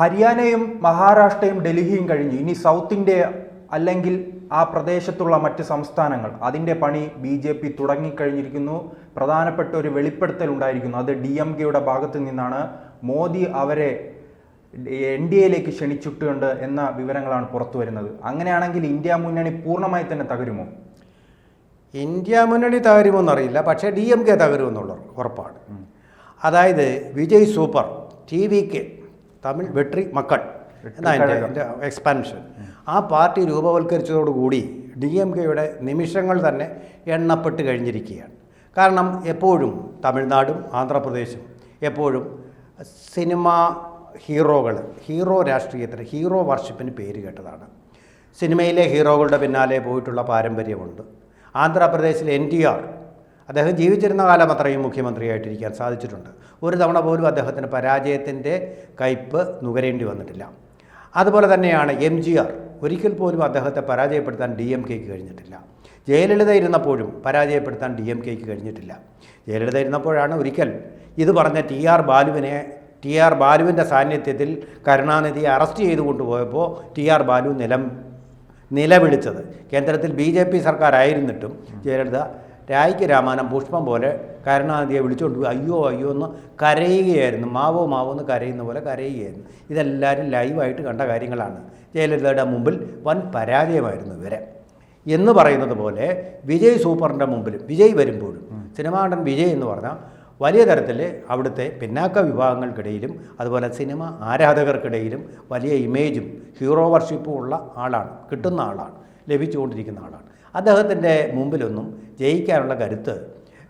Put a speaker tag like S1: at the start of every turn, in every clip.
S1: ഹരിയാനയും മഹാരാഷ്ട്രയും ഡൽഹിയും കഴിഞ്ഞു. ഇനി south India അല്ലെങ്കിൽ ആ പ്രദേശത്തുള്ള മറ്റ് സംസ്ഥാനങ്ങൾ. അതിന്റെ പണി ബി ജെ പി തുടങ്ങിക്കഴിഞ്ഞിരിക്കുന്നു. പ്രധാനപ്പെട്ട ഒരു വെളിപ്പെടുത്തൽ ഉണ്ടായിരിക്കുന്നു. അത് ഡി എം കെയുടെ ഭാഗത്ത് നിന്നാണ്. മോദി അവരെ എൻ ഡി എയിലേക്ക് ക്ഷണിച്ചിട്ടുണ്ട് എന്ന വിവരങ്ങളാണ് പുറത്തു വരുന്നത്. അങ്ങനെയാണെങ്കിൽ ഇന്ത്യ മുന്നണി പൂർണമായി തന്നെ തകരുമോ?
S2: ഇന്ത്യ മുന്നണി തകരുമെന്നറിയില്ല. പക്ഷേ ഡി എം കെ തകരുമെന്നുള്ള ഉറപ്പാണ്. അതായത് Vijay super T V K Tamil Vettri Makkal എന്നാ എന്റെ എന്റെ എക്സ്പാൻഷൻ ആ പാർട്ടി രൂപവൽക്കരിച്ചതോടുകൂടി ഡി എം കെയുടെ നിമിഷങ്ങൾ തന്നെ എണ്ണപ്പെട്ട് കഴിഞ്ഞിരിക്കുകയാണ്. കാരണം എപ്പോഴും തമിഴ്നാടും ആന്ധ്രാപ്രദേശും എപ്പോഴും സിനിമ ഹീറോകൾ ഹീറോ രാഷ്ട്രീയത്തിന് ഹീറോ വർഷിപ്പിന് പേര് കേട്ടതാണ്. സിനിമയിലെ ഹീറോകളുടെ പിന്നാലെ പോയിട്ടുള്ള പാരമ്പര്യമുണ്ട്. ആന്ധ്രാപ്രദേശിലെ എൻ ടി ആർ അദ്ദേഹം ജീവിച്ചിരുന്ന കാലം അത്രയും മുഖ്യമന്ത്രിയായിട്ടിരിക്കാൻ സാധിച്ചിട്ടുണ്ട്. ഒരു തവണ പോലും അദ്ദേഹത്തിന് പരാജയത്തിന്റെ കയ്പ് നുകരേണ്ടി വന്നിട്ടില്ല. അതുപോലെ തന്നെയാണ് എം ജി ആർ. ഒരിക്കൽ പോലും അദ്ദേഹത്തെ പരാജയപ്പെടുത്താൻ ഡി എം കെക്ക് കഴിഞ്ഞിട്ടില്ല. ജയലളിത ഇരുന്നപ്പോഴും പരാജയപ്പെടുത്താൻ ഡി എം കെക്ക് കഴിഞ്ഞിട്ടില്ല. ജയലളിത ഇരുന്നപ്പോഴാണ് ഒരിക്കൽ ഇത് പറഞ്ഞ ടി ആർ ബാലുവിനെ ടി ആർ ബാലുവിന്റെ സാന്നിധ്യത്തിൽ കരുണാനിധിയെ അറസ്റ്റ് ചെയ്തു കൊണ്ടുപോയപ്പോൾ ടി ആർ ബാലു നിലം നിലവിളിച്ചത്. കേന്ദ്രത്തിൽ ബി ജെ പി സർക്കാരായിരുന്നിട്ടും ജയലളിത രായ്ക്ക് രാമാനം പുഷ്പം പോലെ കരുണാനിധിയെ വിളിച്ചുകൊണ്ട് പോയി. അയ്യോ അയ്യോ എന്ന് കരയുകയായിരുന്നു. മാവോ മാവോ എന്ന് കരയുന്ന പോലെ കരയുകയായിരുന്നു. ഇതെല്ലാവരും ലൈവായിട്ട് കണ്ട കാര്യങ്ങളാണ്. ജയലളിതയുടെ മുമ്പിൽ വൻ പരാജയമായിരുന്നു ഇവരെ. എന്ന് പറയുന്നത് പോലെ വിജയ് സൂപ്പറിന്റെ മുമ്പിലും വിജയ് വരുമ്പോഴും സിനിമാ നടൻ വിജയ് എന്ന് പറഞ്ഞാൽ വലിയ തരത്തിൽ അവിടുത്തെ പിന്നാക്ക വിഭാഗങ്ങൾക്കിടയിലും അതുപോലെ സിനിമ ആരാധകർക്കിടയിലും വലിയ ഇമേജും ഹീറോ വർഷിപ്പും ഉള്ള ആളാണ് കിട്ടുന്ന ആളാണ് ലഭിച്ചുകൊണ്ടിരിക്കുന്ന ആളാണ്. അദ്ദേഹത്തിന്റെ മുമ്പിലൊന്നും ജയിക്കാനുള്ള കരുത്ത്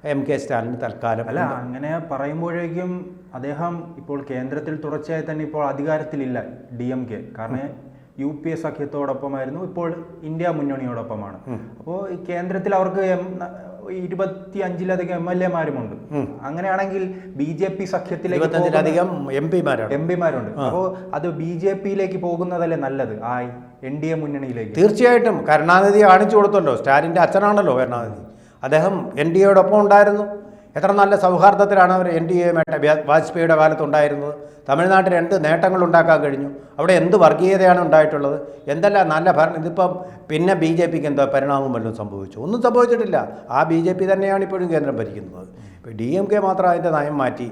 S2: എം കെ സ്റ്റാലിന് തൽക്കാലം
S1: അല്ല അങ്ങനെ പറയുമ്പോഴേക്കും അദ്ദേഹം ഇപ്പോൾ കേന്ദ്രത്തിൽ തുടർച്ചയായി തന്നെ ഇപ്പോൾ അധികാരത്തിലില്ല ഡി എം കെ. കാരണം യു പി എ സഖ്യത്തോടൊപ്പമായിരുന്നു. ഇപ്പോൾ ഇന്ത്യ മുന്നണിയോടൊപ്പമാണ്. അപ്പോൾ ഈ കേന്ദ്രത്തിൽ അവർക്ക് എം- ഇരുപത്തി അഞ്ചിലധികം എം എൽ എമാരുമുണ്ട്. അങ്ങനെയാണെങ്കിൽ ബി ജെ പി സഖ്യത്തിലേക്ക്
S2: എം പിമാരാണ്.
S1: എം പിമാരുണ്ട്. അപ്പോൾ അത് ബി ജെ പിയിലേക്ക് പോകുന്നതല്ലേ നല്ലത്? ആ എൻ ഡി എ മുന്നണിയിലേക്ക്.
S2: തീർച്ചയായിട്ടും. കരുണാനിധി കാണിച്ചു കൊടുത്തല്ലോ. സ്റ്റാലിന്റെ അച്ഛനാണല്ലോ കരുണാനിധി. അദ്ദേഹം എൻ ഡി എയോടൊപ്പം ഉണ്ടായിരുന്നു. എത്ര നല്ല സൗഹാർദ്ദത്തിലാണ് അവർ എൻ ഡി എ വാജ്പേയിയുടെ കാലത്തുണ്ടായിരുന്നത്. തമിഴ്നാട്ടിൽ എന്ത് നേട്ടങ്ങൾ ഉണ്ടാക്കാൻ കഴിഞ്ഞു. അവിടെ എന്ത് വർഗീയതയാണ് ഉണ്ടായിട്ടുള്ളത്? എന്തെല്ലാം നല്ല ഭരണം ഇതിപ്പം പിന്നെ ബി ജെ പിക്ക് എന്താ പരിണാമം വല്ലതും സംഭവിച്ചു? ഒന്നും സംഭവിച്ചിട്ടില്ല. ആ ബി ജെ പി തന്നെയാണ് ഇപ്പോഴും കേന്ദ്രം ഭരിക്കുന്നത്. ഡി എം കെ മാത്രം അതിന്റെ നയം മാറ്റി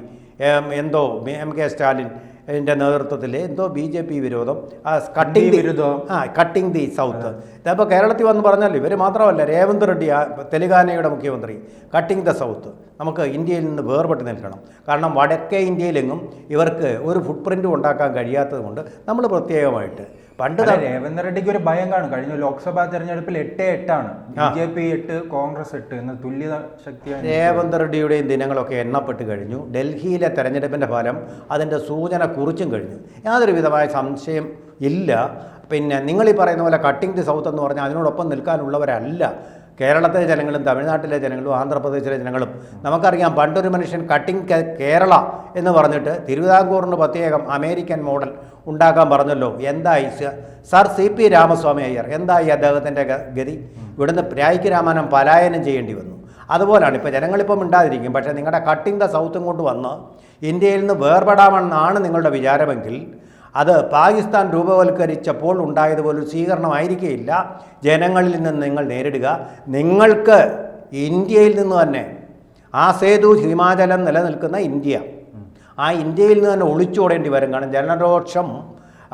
S2: എന്തോ എം കെ സ്റ്റാലിൻ എന്റെ നേതൃത്വത്തിൽ എന്തോ ബി ജെ പി വിരോധം ആ കട്ടിംഗ്
S1: വിരുദ്ധം.
S2: ആ കട്ടിംഗ് ദി സൗത്ത് ഇതപ്പോൾ കേരളത്തിൽ വന്ന് പറഞ്ഞാൽ ഇവർ മാത്രമല്ല രേവന്ത് റെഡ്ഡി തെലുങ്കാനയുടെ മുഖ്യമന്ത്രി കട്ടിംഗ് ദ സൗത്ത് നമുക്ക് ഇന്ത്യയിൽ നിന്ന് വേർപെട്ട് നിൽക്കണം. കാരണം വടക്കേ ഇന്ത്യയിലെങ്ങും ഇവർക്ക് ഒരു ഫുട് പ്രിന്റും ഉണ്ടാക്കാൻ കഴിയാത്തത് കൊണ്ട് നമ്മൾ പ്രത്യേകമായിട്ട് പണ്ട്
S1: രേവന്ത് റെഡ്ഡിക്ക് ഒരു ഭയം കാണും. കഴിഞ്ഞ ലോക്സഭാ തെരഞ്ഞെടുപ്പിൽ എട്ട് എട്ടാണ്. ബി ജെ പി എട്ട് കോൺഗ്രസ് എട്ട് എന്ന തുല്യത ശക്തിയാണ്
S2: രേവന്ത് റെഡ്ഡിയുടെയും ദിനങ്ങളൊക്കെ എണ്ണപ്പെട്ട് കഴിഞ്ഞു. ഡൽഹിയിലെ തെരഞ്ഞെടുപ്പിന്റെ ഫലം അതിന്റെ സൂചന കുറിച്ചും കഴിഞ്ഞു. യാതൊരു വിധമായ സംശയം ഇല്ല. പിന്നെ നിങ്ങൾ ഈ പറയുന്ന പോലെ കട്ടിംഗ് ദി സൗത്ത് എന്ന് പറഞ്ഞാൽ അതിനോടൊപ്പം നിൽക്കാനുള്ളവരല്ല. കേരളത്തിലെ ജനങ്ങളും തമിഴ്നാട്ടിലെ ജനങ്ങളും ആന്ധ്രാപ്രദേശിലെ ജനങ്ങളും നമുക്കറിയാം പണ്ടൊരു മനുഷ്യൻ കട്ടിംഗ് കേരള എന്ന് പറഞ്ഞിട്ട് തിരുവിതാംകൂറിന് പ്രത്യേകം അമേരിക്കൻ മോഡൽ ഉണ്ടാക്കാൻ പറഞ്ഞല്ലോ. എന്തായി sir C P Ramaswami Iyer? എന്തായി അദ്ദേഹത്തിന്റെ ഗതി? ഇവിടുന്ന് രായ്ക്ക് രാമാനം പലായനം ചെയ്യേണ്ടി വന്നു. അതുപോലാണ് ഇപ്പോൾ ജനങ്ങളിപ്പം ഉണ്ടാതിരിക്കും പക്ഷേ നിങ്ങളുടെ കട്ടിംഗ് ദ സൗത്തും കൊണ്ട് വന്ന് ഇന്ത്യയിൽ നിന്ന് വേർപെടാമെന്നാണ് നിങ്ങളുടെ വിചാരമെങ്കിൽ അത് പാകിസ്ഥാൻ രൂപവൽക്കരിച്ചപ്പോൾ ഉണ്ടായതുപോലെ സ്വീകരണമായിരിക്കുകയില്ല ജനങ്ങളിൽ നിന്ന് നിങ്ങൾ നേരിടുക. നിങ്ങൾക്ക് ഇന്ത്യയിൽ നിന്ന് തന്നെ ആ സേതു ഹിമാചലം നിലനിൽക്കുന്ന ഇന്ത്യ. ആ ഇന്ത്യയിൽ നിന്ന് തന്നെ ഒളിച്ചോടേണ്ടി വരും. കാരണം ജനരോക്ഷം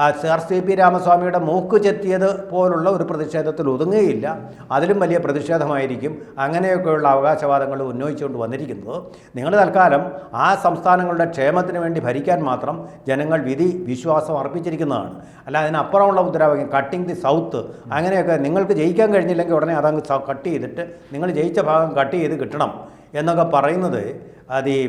S2: ആർ സി പി രാമസ്വാമിയുടെ മൂക്ക് ചെത്തിയത് പോലുള്ള ഒരു പ്രതിഷേധത്തിൽ ഒതുങ്ങുകയില്ല. അതിലും വലിയ പ്രതിഷേധമായിരിക്കും അങ്ങനെയൊക്കെയുള്ള അവകാശവാദങ്ങൾ ഉന്നയിച്ചുകൊണ്ട് വന്നിരിക്കുന്നത്. നിങ്ങൾ തൽക്കാലം ആ സംസ്ഥാനങ്ങളുടെ ക്ഷേമത്തിന് വേണ്ടി ഭരിക്കാൻ മാത്രം ജനങ്ങൾ വിധി വിശ്വാസം അർപ്പിച്ചിരിക്കുന്നതാണ്. അല്ല അതിനപ്പുറമുള്ള മുദ്രാവാക്യം കട്ടിംഗ് ദി സൗത്ത് അങ്ങനെയൊക്കെ നിങ്ങൾക്ക് ജയിക്കാൻ കഴിഞ്ഞില്ലെങ്കിൽ ഉടനെ അതങ്ങ് കട്ട് ചെയ്തിട്ട് നിങ്ങൾ ജയിച്ച ഭാഗം കട്ട് ചെയ്ത് കിട്ടണം എന്നൊക്കെ പറയുന്നത് അത് ഈ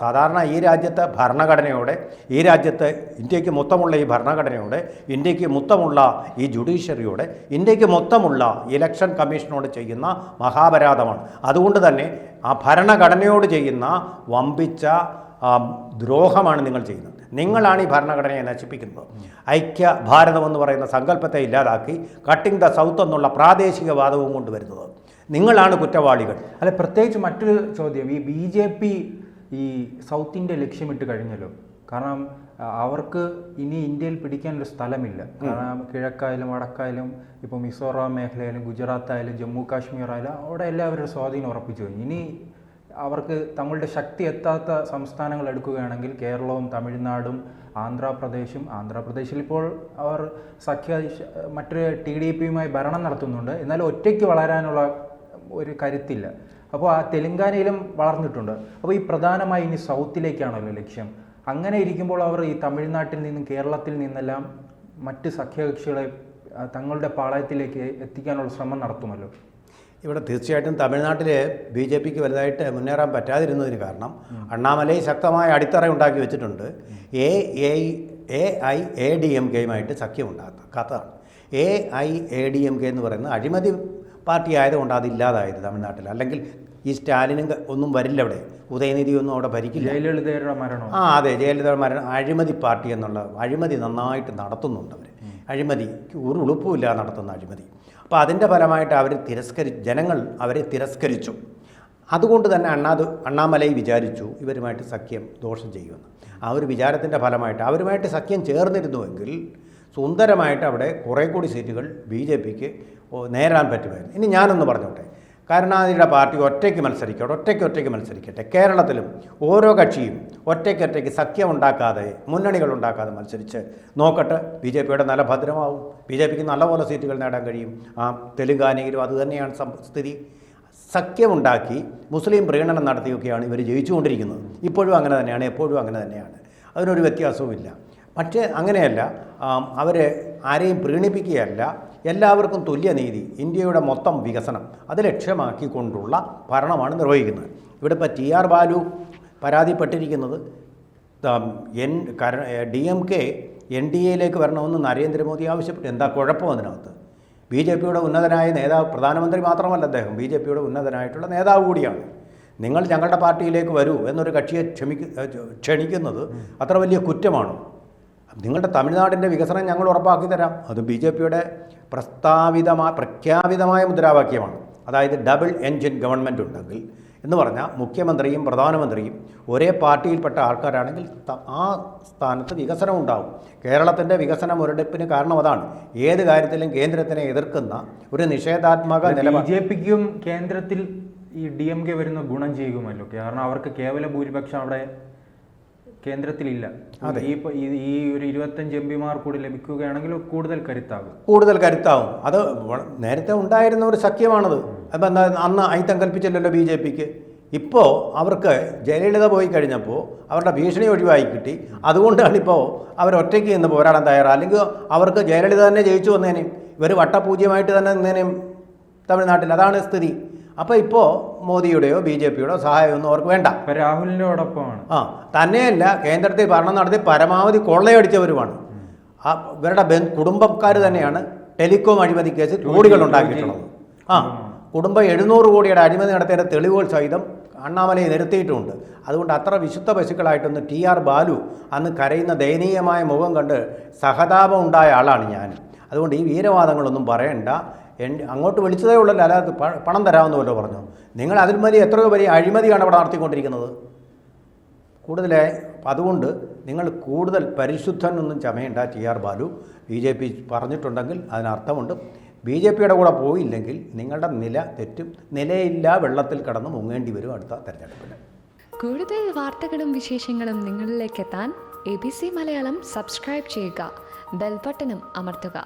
S2: സാധാരണ ഈ രാജ്യത്തെ ഭരണഘടനയോടെ ഈ രാജ്യത്ത് ഇന്ത്യയ്ക്ക് മൊത്തമുള്ള ഈ ഭരണഘടനയോടെ ഇന്ത്യയ്ക്ക് മൊത്തമുള്ള ഈ ജുഡീഷ്യറിയോടെ ഇന്ത്യയ്ക്ക് മൊത്തമുള്ള ഇലക്ഷൻ കമ്മീഷനോട് ചെയ്യുന്ന മഹാപരാധമാണ്. അതുകൊണ്ട് തന്നെ ആ ഭരണഘടനയോട് ചെയ്യുന്ന വമ്പിച്ച ദ്രോഹമാണ് നിങ്ങൾ ചെയ്യുന്നത്. നിങ്ങളാണ് ഈ ഭരണഘടനയെ നശിപ്പിക്കുന്നത്. ഐക്യ ഭാരതം എന്ന് പറയുന്ന സങ്കല്പത്തെ ഇല്ലാതാക്കി കട്ടിംഗ് ദ സൗത്ത് എന്നുള്ള പ്രാദേശികവാദവും കൊണ്ടുവരുന്നത്. നിങ്ങളാണ് കുറ്റവാളികൾ.
S1: അല്ല പ്രത്യേകിച്ച് മറ്റൊരു ചോദ്യം. ഈ ബി ജെ പി ഈ സൗത്ത് ഇന്ത്യ ലക്ഷ്യമിട്ട് കഴിഞ്ഞല്ലോ. കാരണം അവർക്ക് ഇനി ഇന്ത്യയിൽ പിടിക്കാൻ ഒരു സ്ഥലമില്ല കാരണം കിഴക്കായാലും വടക്കായാലും ഇപ്പോൾ മിസോറാം മേഖലയായാലും ഗുജറാത്ത് ആയാലും ജമ്മു കാശ്മീർ ആയാലും അവിടെ എല്ലാവരും സ്വാധീനം ഉറപ്പിച്ചു കഴിഞ്ഞു. ഇനി അവർക്ക് തങ്ങളുടെ ശക്തി എത്താത്ത സംസ്ഥാനങ്ങൾ എടുക്കുകയാണെങ്കിൽ കേരളവും തമിഴ്നാടും ആന്ധ്രാപ്രദേശും ആന്ധ്രാപ്രദേശിൽ ഇപ്പോൾ അവർ സഖ്യ മറ്റൊരു ടി ഡി പിയുമായി ഭരണം നടത്തുന്നുണ്ട്. എന്നാൽ ഒറ്റയ്ക്ക് വളരാനുള്ള ഒരു കരുത്തില്ല. അപ്പോൾ ആ തെലങ്കാനയിലും വളർന്നിട്ടുണ്ട്. അപ്പോൾ ഈ പ്രധാനമായി ഇനി സൗത്തിലേക്കാണല്ലോ ലക്ഷ്യം? അങ്ങനെ ഇരിക്കുമ്പോൾ അവർ ഈ തമിഴ്നാട്ടിൽ നിന്നും കേരളത്തിൽ നിന്നെല്ലാം മറ്റ് സഖ്യകക്ഷികളെ തങ്ങളുടെ പാളയത്തിലേക്ക് എത്തിക്കാനുള്ള ശ്രമം നടത്തുമല്ലോ?
S2: ഇവിടെ തീർച്ചയായിട്ടും തമിഴ്നാട്ടിൽ ബി ജെ പിക്ക് വലുതായിട്ട് മുന്നേറാൻ പറ്റാതിരുന്നതിന് കാരണം അണ്ണാമലൈ ശക്തമായ അടിത്തറ ഉണ്ടാക്കി വെച്ചിട്ടുണ്ട്. A A A I A D M കെയുമായിട്ട് സഖ്യം ഉണ്ടാക്കാത്തതാണ് A I A D M K എന്ന് പറയുന്നത് അഴിമതി പാർട്ടി ആയതുകൊണ്ട് അതില്ലാതായത് തമിഴ്നാട്ടിൽ. അല്ലെങ്കിൽ ഈ സ്റ്റാലിനും ഒന്നും വരില്ല അവിടെ. ഉദയനിധി ഒന്നും അവിടെ ഭരിക്കില്ല.
S1: ജയലളിതയുടെ മരണം.
S2: ആ അതെ ജയലളിതയുടെ മരണം. അഴിമതി പാർട്ടി എന്നുള്ള അഴിമതി നന്നായിട്ട് നടത്തുന്നുണ്ട് അവർ അഴിമതി ഒരു ഉളുപ്പുമില്ല നടത്തുന്ന അഴിമതി. അപ്പോൾ അതിന്റെ ഫലമായിട്ട് അവർ തിരസ്കരി ജനങ്ങൾ അവരെ തിരസ്കരിച്ചു. അതുകൊണ്ട് തന്നെ അണ്ണാത് അണ്ണാമലൈ വിചാരിച്ചു ഇവരുമായിട്ട് സഖ്യം ദോഷം ചെയ്യുമെന്ന്. ആ ഒരു വിചാരത്തിന്റെ ഫലമായിട്ട് അവരുമായിട്ട് സഖ്യം ചേർന്നിരുന്നുവെങ്കിൽ സുന്ദരമായിട്ട് അവിടെ കുറേ കൂടി സീറ്റുകൾ ബി ജെ പിക്ക് നേരാൻ പറ്റുമായിരുന്നു. ഇനി ഞാനൊന്ന് പറഞ്ഞോട്ടെ. കരുണാനിധിയുടെ പാർട്ടി ഒറ്റയ്ക്ക് മത്സരിക്കട്ടെ ഒറ്റയ്ക്ക് ഒറ്റയ്ക്ക് മത്സരിക്കട്ടെ. കേരളത്തിലും ഓരോ കക്ഷിയും ഒറ്റയ്ക്ക് ഒറ്റയ്ക്ക് സഖ്യം ഉണ്ടാക്കാതെ മുന്നണികൾ ഉണ്ടാക്കാതെ മത്സരിച്ച് നോക്കട്ടെ. ബി ജെ പിയുടെ നല്ല ഭദ്രമാവും. ബി ജെ പിക്ക് നല്ലപോലെ സീറ്റുകൾ നേടാൻ കഴിയും. ആ തെലുങ്കാനയിലും അതുതന്നെയാണ് സ്ഥിതി. സഖ്യമുണ്ടാക്കി മുസ്ലിം പ്രീണനം നടത്തിയൊക്കെയാണ് ഇവർ ജയിച്ചുകൊണ്ടിരിക്കുന്നത്. ഇപ്പോഴും അങ്ങനെ തന്നെയാണ് എപ്പോഴും അങ്ങനെ തന്നെയാണ്. അതിനൊരു വ്യത്യാസവുമില്ല. പക്ഷേ അങ്ങനെയല്ല അവരെ ആരെയും പ്രീണിപ്പിക്കുകയല്ല. എല്ലാവർക്കും തുല്യനീതി ഇന്ത്യയുടെ മൊത്തം വികസനം. അത് ലക്ഷ്യമാക്കിക്കൊണ്ടുള്ള ഭരണമാണ് നിർവഹിക്കുന്നത്. ഇവിടെ ഇപ്പോൾ ടി ആർ ബാലു പരാതിപ്പെട്ടിരിക്കുന്നത് എൻ കര D M K N D എയിലേക്ക് വരണമെന്ന് നരേന്ദ്രമോദി ആവശ്യപ്പെട്ടു. എന്താ കുഴപ്പം അതിനകത്ത്? ബി ജെ പിയുടെ ഉന്നതനായ നേതാവ് പ്രധാനമന്ത്രി മാത്രമല്ല അദ്ദേഹം ബി ജെ പിയുടെ ഉന്നതനായിട്ടുള്ള നേതാവ് കൂടിയാണ്. നിങ്ങൾ ഞങ്ങളുടെ പാർട്ടിയിലേക്ക് വരൂ എന്നൊരു കക്ഷിയെ ക്ഷമിക്ക ക്ഷണിക്കുന്നത് അത്ര വലിയ കുറ്റമാണ്? നിങ്ങളുടെ തമിഴ്നാടിന്റെ വികസനം ഞങ്ങൾ ഉറപ്പാക്കി തരാം. അത് ബി ജെ പിയുടെ പ്രസ്താവിതമായ പ്രഖ്യാപിതമായ മുദ്രാവാക്യമാണ്. അതായത് ഡബിൾ എൻജിൻ ഗവൺമെന്റ് ഉണ്ടെങ്കിൽ എന്ന് പറഞ്ഞാൽ മുഖ്യമന്ത്രിയും പ്രധാനമന്ത്രിയും ഒരേ പാർട്ടിയിൽപ്പെട്ട ആൾക്കാരാണെങ്കിൽ ആ സ്ഥാനത്ത് വികസനം ഉണ്ടാകും കേരളത്തിന്റെ വികസന മുരടിപ്പിന് കാരണം അതാണ്. ഏത് കാര്യത്തിലും കേന്ദ്രത്തിനെ എതിർക്കുന്ന ഒരു നിഷേധാത്മക
S1: ബി ജെ പിക്കും കേന്ദ്രത്തിൽ ഈ ഡി എം കെ വരുന്ന ഗുണം ചെയ്യുമല്ലോ കാരണം അവർക്ക് കേവല ഭൂരിപക്ഷം അവിടെ കേന്ദ്രത്തിലില്ല. ഈ ഈ- ഒരു ഇരുപത്തഞ്ച് എം പിമാർ കൂടി ലഭിക്കുകയാണെങ്കിൽ കൂടുതൽ കരുത്താകും.
S2: കൂടുതൽ കരുത്താവും. അത് നേരത്തെ ഉണ്ടായിരുന്ന ഒരു സഖ്യമാണത്. അപ്പം എന്താ അന്ന് അയിത്തം കൽപ്പിച്ചല്ലോ ബി ജെ പിക്ക്. ഇപ്പോൾ അവർക്ക് ജയലളിത പോയി കഴിഞ്ഞപ്പോൾ അവരുടെ ഭീഷണി ഒഴിവായി കിട്ടി. അതുകൊണ്ടാണ് ഇപ്പോൾ അവർ ഒറ്റയ്ക്ക് നിന്ന് പോരാടാൻ തയ്യാറാണ് അല്ലെങ്കിൽ അവർക്ക് ജയലളിത തന്നെ ജയിച്ചു വന്നേനെയും ഇവർ വട്ടപൂജ്യമായിട്ട് തന്നെ നിന്നേനെയും തമിഴ്നാട്ടിൽ. അതാണ് സ്ഥിതി. അപ്പോൾ ഇപ്പോ മോദിയുടെയോ ബി ജെ പിയുടെയോ സഹായമൊന്നും അവർക്ക് വേണ്ട.
S1: രാഹുലിനോടൊപ്പമാണ്
S2: ആ തന്നെയല്ല കേന്ദ്രത്തിൽ ഭരണം നടത്തി പരമാവധി കൊള്ളയടിച്ചവരുമാണ്. ആ ഇവരുടെ ബന്ധു കുടുംബക്കാർ തന്നെയാണ് ടെലികോം അഴിമതി കേസിൽ കോടികൾ ഉണ്ടാക്കിയിട്ടുള്ളത്. ആ കുടുംബം എഴുന്നൂറ് കോടിയുടെ അഴിമതി നടത്തിയ തെളിവുകൾ സഹിതം അണ്ണാമലയെ നിരത്തിയിട്ടുമുണ്ട് അതുകൊണ്ട് അത്ര വിശുദ്ധ പശുക്കളായിട്ടൊന്ന് ടി ആർ ബാലു അന്ന് കരയുന്ന ദയനീയമായ മുഖം കണ്ട് സഹതാപം ഉണ്ടായ ആളാണ് ഞാൻ അതുകൊണ്ട് ഈ വീരവാദങ്ങളൊന്നും പറയണ്ട. അങ്ങോട്ട് വിളിച്ചതേ ഉള്ളല്ലോ അല്ലാതെ പണം തരാമെന്ന് വല്ലോ പറഞ്ഞു? നിങ്ങൾ അതിൽ മതി എത്രയോ വലിയ അഴിമതിയാണ് അവിടെ നടത്തിക്കൊണ്ടിരിക്കുന്നത്. കൂടുതൽ അതുകൊണ്ട് നിങ്ങൾ കൂടുതൽ പരിശുദ്ധനൊന്നും ചമയണ്ട T R Balu. B J P പറഞ്ഞിട്ടുണ്ടെങ്കിൽ അതിനർത്ഥമുണ്ട് ബി ജെ പിയുടെ കൂടെ പോയില്ലെങ്കിൽ നിങ്ങളുടെ നില തെറ്റും നിലയില്ല വെള്ളത്തിൽ കടന്ന് മുങ്ങേണ്ടി വരും അടുത്ത തെരഞ്ഞെടുപ്പിൽ.
S3: കൂടുതൽ വാർത്തകളും വിശേഷങ്ങളും നിങ്ങളിലേക്ക് എത്താൻ A B C Malayalam subscribe ചെയ്യുക ബെൽബട്ടനും അമർത്തുക.